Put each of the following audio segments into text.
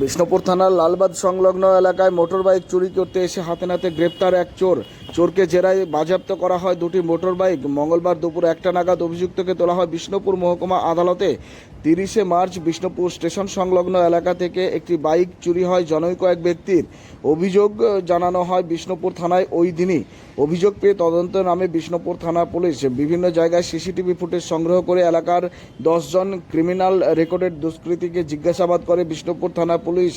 বিষ্ণুপুর থানার লালবাদ সংলগ্ন এলাকায় মোটরবাইক চুরি করতে এসে হাতে নাতে গ্রেপ্তার এক চোর। চোরকে জেরায় বাজেয়াপ্ত করা হয় দুটি মোটরবাইক। মঙ্গলবার দুপুর একটা নাগাদ অভিযুক্তকে তোলা হয় বিষ্ণুপুর মহকুমা আদালতে। তিরিশে মার্চ বিষ্ণুপুর স্টেশন সংলগ্ন এলাকা থেকে একটি বাইক চুরি হয় জনৈক এক ব্যক্তির। অভিযোগ জানানো হয় বিষ্ণুপুর থানায় ওই দিনই। অভিযোগ পেয়ে তদন্ত নামে বিষ্ণুপুর থানা পুলিশ। বিভিন্ন জায়গায় সিসিটিভি ফুটেজ সংগ্রহ করে এলাকার দশজন ক্রিমিনাল রেকর্ডেড দুষ্কৃতীকে জিজ্ঞাসাবাদ করে বিষ্ণুপুর থানা পুলিশ।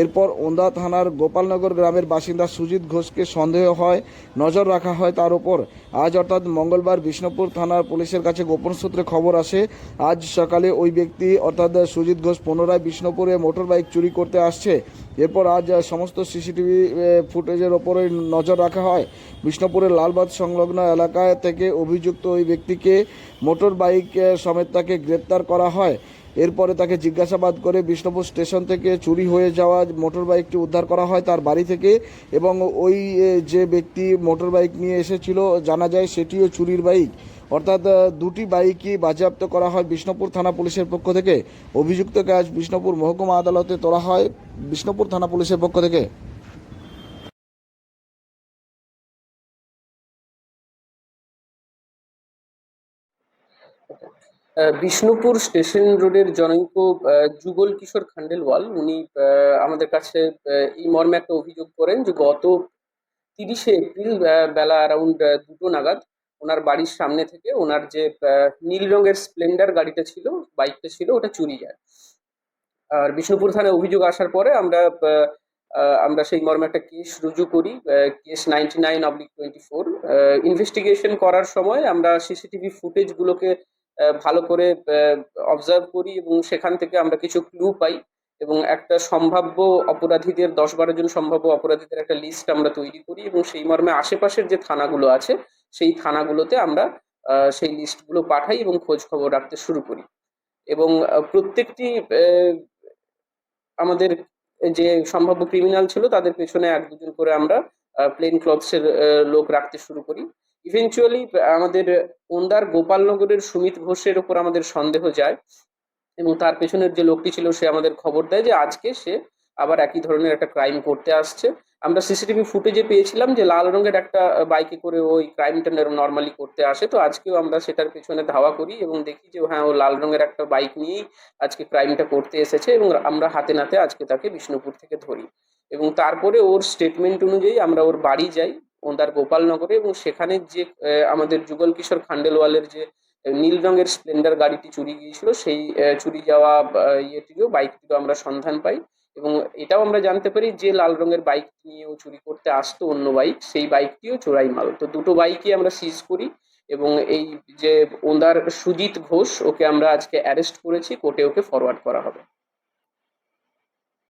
এরপর ওন্দা থানার গোপালনগর গ্রামের বাসিন্দা সুজিত ঘোষকে সন্দেহ হয়, নজর রাখা হয় তার উপর। আজ অর্থাৎ মঙ্গলবার বিষ্ণুপুর থানার পুলিশের কাছে গোপন সূত্রে খবর আসে, আজ সকালে ওই ব্যক্তি অর্থাৎ সুজিত ঘোষ পুনরায় বিষ্ণুপুরে মোটর বাইক চুরি করতে আসছে। এরপর আজ সমস্ত সিসিটিভি ফুটেজের ওপরে নজর রাখা হয়। বিষ্ণুপুরের লালবাদ সংলগ্ন এলাকা থেকে অভিযুক্ত ওই ব্যক্তিকে মোটর বাইক সমেত তাকে গ্রেপ্তার করা হয়। এরপরে তাকে জিজ্ঞাসাবাদ করে বিষ্ণুপুর স্টেশন থেকে চুরি হয়ে যাওয়া মোটর বাইকটি উদ্ধার করা হয় তার বাড়ি থেকে এবং ওই যে ব্যক্তি মোটর বাইক নিয়ে এসেছিল, জানা যায় সেটিও চুরির বাইক। অর্থাৎ দুটি বাইকই বাজেয়াপ্ত করা হয় বিষ্ণুপুর থানা পুলিশের পক্ষ থেকে। অভিযুক্তকে আজ বিষ্ণুপুর মহকুমা আদালতে তোলা হয়। বিষ্ণুপুর থানা পুলিশের পক্ষ থেকে। বিষ্ণুপুর স্টেশন রোডের জনৈক যুগল কিশোর খান্ডেলওয়াল। উনি আমাদের কাছে এই মর্মে একটা অভিযোগ করেন যে গত তিরিশে এপ্রিল বেলা অ্যারাউন্ড দুটো নাগাদ ওনার বাড়ির সামনে থেকে ওনার যে নীল রঙের স্প্লেন্ডার গাড়িটা ছিল বাইকটা ছিল ওটা চুরি যায়। আর বিষ্ণুপুর থানায় অভিযোগ আসার পরে আমরা আমরা সেই মর্মে একটা কেস রুজু করি case ninety nine oblique twenty four. Investigation করার সময় আমরা সিসিটিভি ফুটেজগুলোকে আহ, ভালো করে অবজার্ভ করি এবং সেখান থেকে আমরা কিছু ক্লু পাই এবং একটা সম্ভাব্য অপরাধীদের, দশ বারো জন সম্ভাব্য অপরাধীদের একটা লিস্ট আমরা তৈরি করি এবং সেই মর্মে আশেপাশের যে থানাগুলো আছে, সেই থানাগুলোতে আমরা সেই লিস্টগুলো পাঠাই এবং খোঁজ খবর রাখতে শুরু করি। এবং প্রত্যেকটি আমাদের যে সম্ভাব্য ক্রিমিনাল ছিল তাদের পেছনে এক দুজন করে আমরা প্লেন ক্লথসের লোক রাখতে শুরু করি। ইভেনচুয়ালি আমাদের ওন্দার গোপালনগরের সুমিত ঘোষের ওপর আমাদের সন্দেহ যায় এবং তার পেছনের যে লোকটি ছিল সে আমাদের খবর দেয় যে আজকে সে আবার একই ধরনের একটা ক্রাইম করতে আসছে। আমরা সিসিটিভি ফুটেজে পেয়েছিলাম যে লাল রঙের একটা বাইকে করে ওই ক্রাইমটা নর্মালি করতে আসে। তো আজকেও আমরা সেটার পেছনে ধাওয়া করি এবং দেখি যে হ্যাঁ ও লাল রঙের একটা বাইক নিয়েই আজকে ক্রাইমটা করতে এসেছে এবং আমরা হাতে নাতে আজকে তাকে বিষ্ণুপুর থেকে ধরি। এবং তারপরে ওর স্টেটমেন্ট অনুযায়ী আমরা ওর বাড়ি যাই। ওনার গোপালনগরে এবং সেখানে যে আমাদের যুগল কিশোর খান্ডেলওয়ালের যে নীল রঙের স্প্লেন্ডার গাড়িটি চুরি গিয়েছিল সেই চুরি যাওয়া আহ, ইয়েটিরও বাইকটিরও আমরা সন্ধান পাই এবং এটাও আমরা জানতে পারি যে লাল রঙের বাইক নিয়েও চুরি করতে আসতো অন্য বাইক সেই বাইকটিও চোরাই মাল তো দুটো বাইকই আমরা সিজ করি এবং এই যে ওনার সুজিত ঘোষ ওকে আমরা আজকে অ্যারেস্ট করেছি কোর্টে ওকে ফরওয়ার্ড করা হবে।